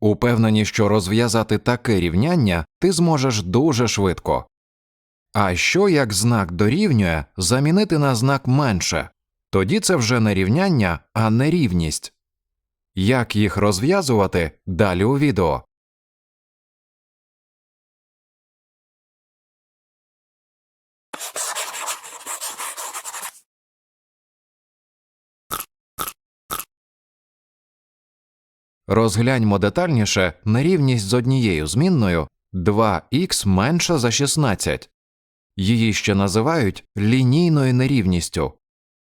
Упевнені, що розв'язати таке рівняння ти зможеш дуже швидко. А що як знак дорівнює замінити на знак менше? Тоді це вже не рівняння, а нерівність. Як їх розв'язувати далі у відео. Розгляньмо детальніше нерівність з однією змінною 2х менше за 16. Її ще називають лінійною нерівністю.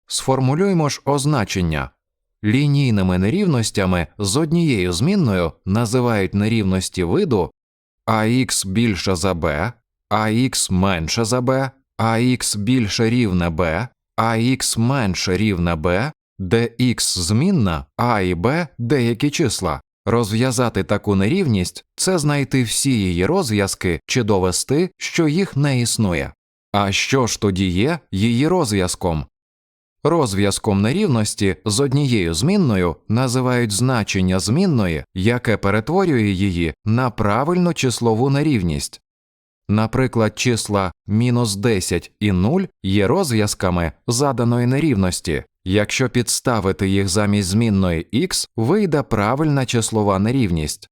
Сформулюємо ж означення. Лінійними нерівностями з однією змінною називають нерівності виду ax більше за b, ax менше за b, ax більше рівне b, ax менше рівне b, де x змінна, а і b – деякі числа. Розв'язати таку нерівність це знайти всі її розв'язки чи довести, що їх не існує. А що ж тоді є її розв'язком? Розв'язком нерівності з однією змінною називають значення змінної, яке перетворює її на правильну числову нерівність. Наприклад, числа мінус 10 і 0 є розв'язками заданої нерівності. Якщо підставити їх замість змінної x, вийде правильна числова нерівність.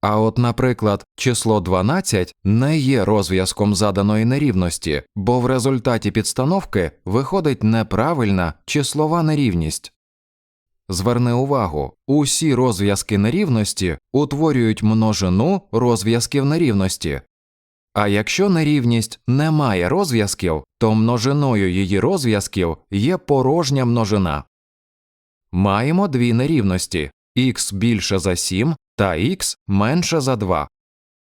А от, наприклад, число 12 не є розв'язком заданої нерівності, бо в результаті підстановки виходить неправильна числова нерівність. Зверни увагу, усі розв'язки нерівності утворюють множину розв'язків нерівності. А якщо нерівність не має розв'язків, то множиною її розв'язків є порожня множина. Маємо дві нерівності х більше за 7 та х менше за 2.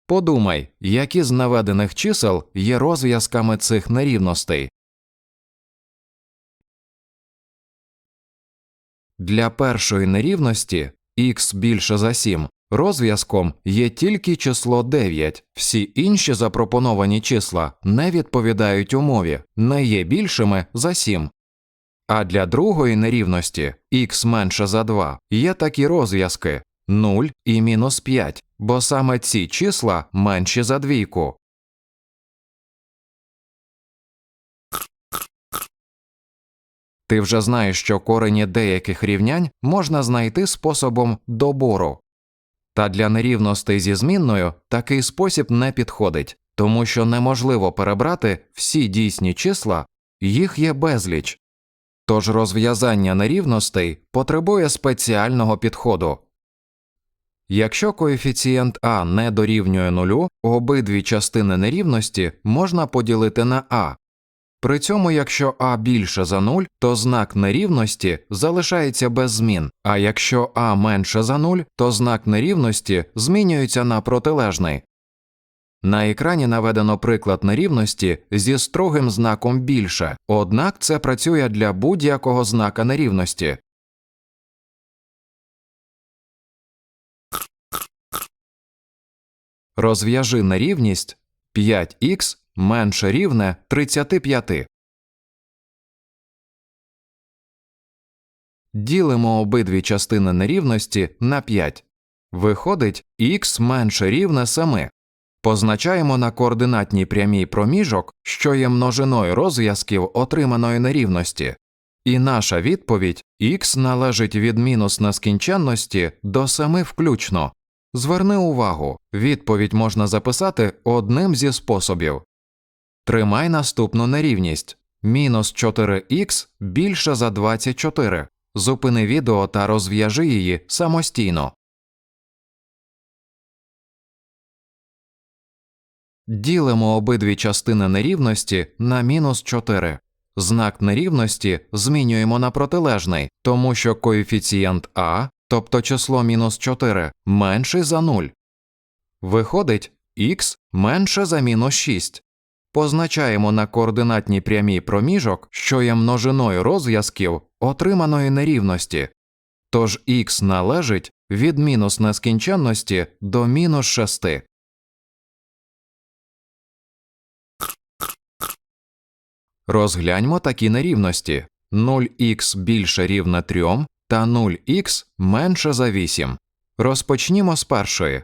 Подумай, які з наведених чисел є розв'язками цих нерівностей. Для першої нерівності х більше за 7 розв'язком є тільки число 9, всі інші запропоновані числа не відповідають умові, не є більшими за 7. А для другої нерівності х менше за 2 є такі розв'язки 0 і мінус 5, бо саме ці числа менші за двійку. Ти вже знаєш, що корені деяких рівнянь можна знайти способом добору. Та для нерівностей зі змінною такий спосіб не підходить, тому що неможливо перебрати всі дійсні числа, їх є безліч. Тож розв'язання нерівностей потребує спеціального підходу. Якщо коефіцієнт а не дорівнює нулю, обидві частини нерівності можна поділити на а. При цьому, якщо а більше за 0, то знак нерівності залишається без змін, а якщо а менше за 0, то знак нерівності змінюється на протилежний. На екрані наведено приклад нерівності зі строгим знаком більше, однак це працює для будь-якого знака нерівності. Розв'яжи нерівність 5х менше рівне 35. Ділимо обидві частини нерівності на 5. Виходить х менше рівне 7. Позначаємо на координатній прямій проміжок, що є множиною розв'язків отриманої нерівності. І наша відповідь х належить від мінус нескінченності до 7 включно. Зверни увагу, відповідь можна записати одним зі способів. Тримай наступну нерівність мінус 4х більше за 24. Зупини відео та розв'яжи її самостійно. Ділимо обидві частини нерівності на мінус 4. Знак нерівності змінюємо на протилежний, тому що коефіцієнт а, тобто число мінус 4, менший за 0. Виходить х менше за мінус 6. Позначаємо на координатній прямій проміжок, що є множиною розв'язків отриманої нерівності. Тож х належить від мінус нескінченності до мінус 6. Розгляньмо такі нерівності 0х більше рівне 3 та 0х менше за 8. Розпочнімо з першої.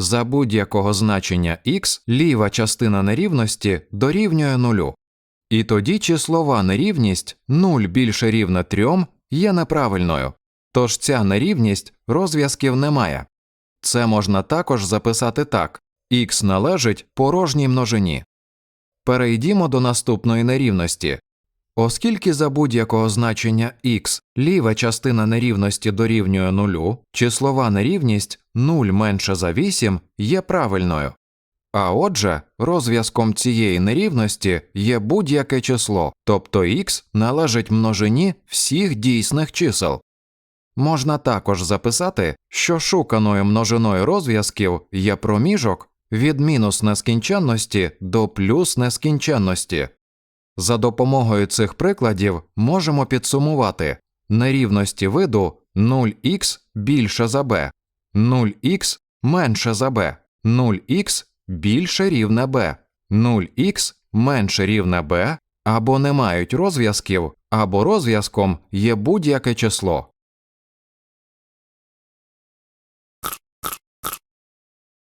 За будь-якого значення x ліва частина нерівності дорівнює нулю. І тоді числова нерівність 0 більше рівне 3 є неправильною, тож ця нерівність розв'язків не має. Це можна також записати так x належить порожній множині. Перейдімо до наступної нерівності. Оскільки за будь-якого значення x ліва частина нерівності дорівнює нулю, числова нерівність 0 менше за 8 є правильною. А отже, розв'язком цієї нерівності є будь-яке число, тобто x належить множині всіх дійсних чисел. Можна також записати, що шуканою множиною розв'язків є проміжок від мінус нескінченності до плюс нескінченності. За допомогою цих прикладів можемо підсумувати нерівності виду 0х більше за b, 0х менше за b, 0х більше рівне b, 0х менше рівне b або не мають розв'язків, або розв'язком є будь-яке число.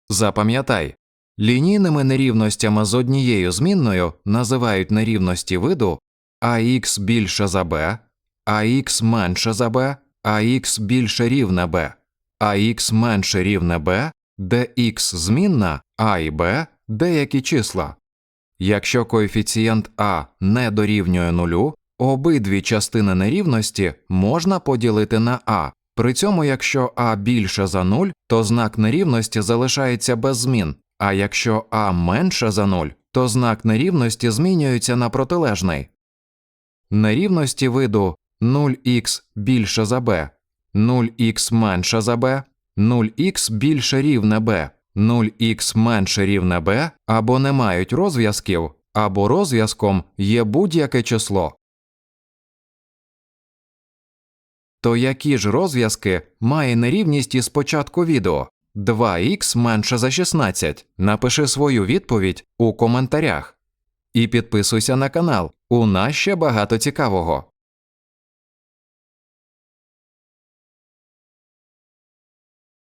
Запам'ятай, лінійними нерівностями з однією змінною називають нерівності виду ax більше за b, ax менше за b, ax більше рівне b, ax менше рівне b, де x змінна а і b деякі числа. Якщо коефіцієнт а не дорівнює нулю, обидві частини нерівності можна поділити на а. При цьому, якщо а більше за 0, то знак нерівності залишається без змін, а якщо а менше за 0, то знак нерівності змінюється на протилежний. Нерівності виду 0х більше за b, 0х менше за b, 0х більше рівне b, 0х менше рівне b або не мають розв'язків, або розв'язком є будь-яке число. То які ж розв'язки має нерівність із початку відео? 2х менше за 16. Напиши свою відповідь у коментарях. І підписуйся на канал. У нас ще багато цікавого.